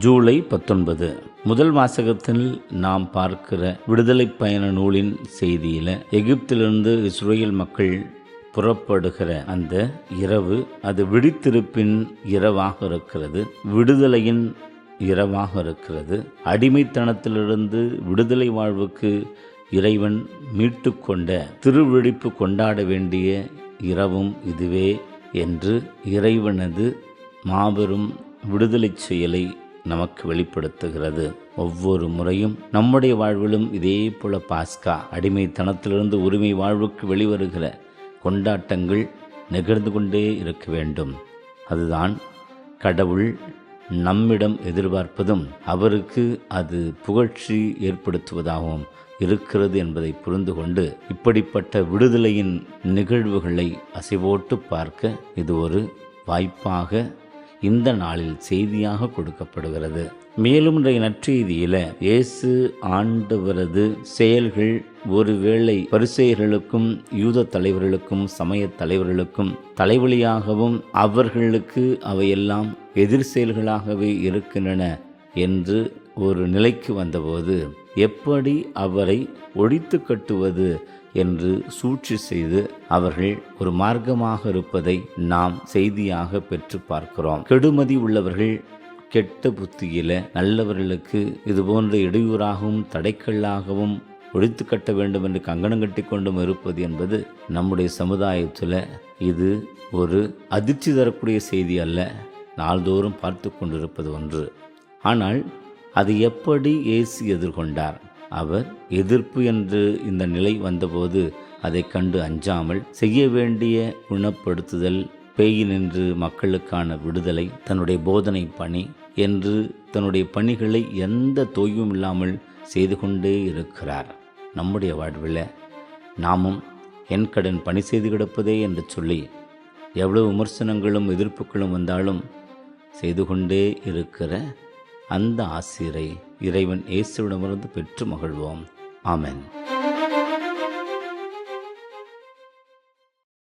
ஜூலை பத்தொன்பது. முதல் வாசகத்தில் நாம் பார்க்கிற விடுதலை பயண நூலின் செய்தியில் எகிப்திலிருந்து இஸ்ரேல் மக்கள் புறப்படுகிற அந்த இரவு அது விழித்திருப்பின் இரவாக இருக்கிறது விடுதலையின் இரவாக இருக்கிறது. அடிமைத்தனத்திலிருந்து விடுதலை வாழ்வுக்கு இறைவன் மீட்டுக்கொண்ட திருவிழிப்பு கொண்டாட வேண்டிய இரவும் இதுவே என்று இறைவனது மாபெரும் விடுதலை செயலை நமக்கு வெளிப்படுத்துகிறது. ஒவ்வொரு முறையும் நம்முடைய வாழ்விலும் இதே போல பாஸ்கா அடிமைத்தனத்திலிருந்து உரிமை வாழ்வுக்கு வெளிவருகிற கொண்டாட்டங்கள் நிகழ்ந்து கொண்டே இருக்க வேண்டும். அதுதான் கடவுள் நம்மிடம் எதிர்பார்ப்பதும் அவருக்கு அது புகழ்ச்சி ஏற்படுத்துவதாகவும் இருக்கிறது என்பதை புரிந்து கொண்டு இப்படிப்பட்ட விடுதலையின் நிகழ்வுகளை அசைவோட்டு பார்க்க இது ஒரு வாய்ப்பாக இந்த நாளில் செய்தியாக கொடுக்கப்படுகிறது. மேலும் இன்றைய நற்செய்தியில இயேசு ஆண்டவரது செயல்கள் ஒருவேளை பரிசெயர்களுக்கும் யூத தலைவர்களுக்கும் சமய தலைவர்களுக்கும் தலைவலியாகவும் அவர்களுக்கு அவையெல்லாம் எதிர் செயல்களாகவே இருக்கின்றன என்று ஒரு நிலைக்கு வந்தபோது எப்படி அவரை ஒழித்து கட்டுவது என்று சூழ்ச்சி செய்து அவர்கள் ஒரு மார்க்கமாக இருப்பதை நாம் செய்தியாக பெற்று பார்க்கிறோம். கெடுமதி உள்ளவர்கள் கெட்ட புத்தியில நல்லவர்களுக்கு இது போன்ற இடையூறாகவும் தடைக்கல்லாகவும் ஒழித்து கட்ட வேண்டும் என்று கங்கணம் கட்டி கொண்டும் இருப்பது என்பது நம்முடைய சமுதாயத்தில் இது ஒரு அதிர்ச்சி தரக்கூடிய செய்தி அல்ல. நாள்தோறும் பார்த்து கொண்டிருப்பது ஒன்று. ஆனால் அது எப்படி இயேசு எதிர்கொண்டார்? அவர் எதிர்ப்பு என்று இந்த நிலை வந்தபோது அதை கண்டு அஞ்சாமல் செய்ய வேண்டிய குணப்படுத்துதல் பேயினின்று மக்களுக்கான விடுதலை தன்னுடைய போதனை பணி என்று தன்னுடைய பணிகளை எந்த தோய்வும் இல்லாமல் செய்து கொண்டே இருக்கிறார். நம்முடைய வாழ்வில் நாமும் என் கடன் பணி செய்து கிடப்பதே என்று சொல்லி எவ்வளவு விமர்சனங்களும் எதிர்ப்புகளும் வந்தாலும் செய்து கொண்டே இருக்கிற அந்த ஆசிரை இறைவன் இயேசுவிடமிருந்து பெற்று மகிழ்வோம். ஆமென்.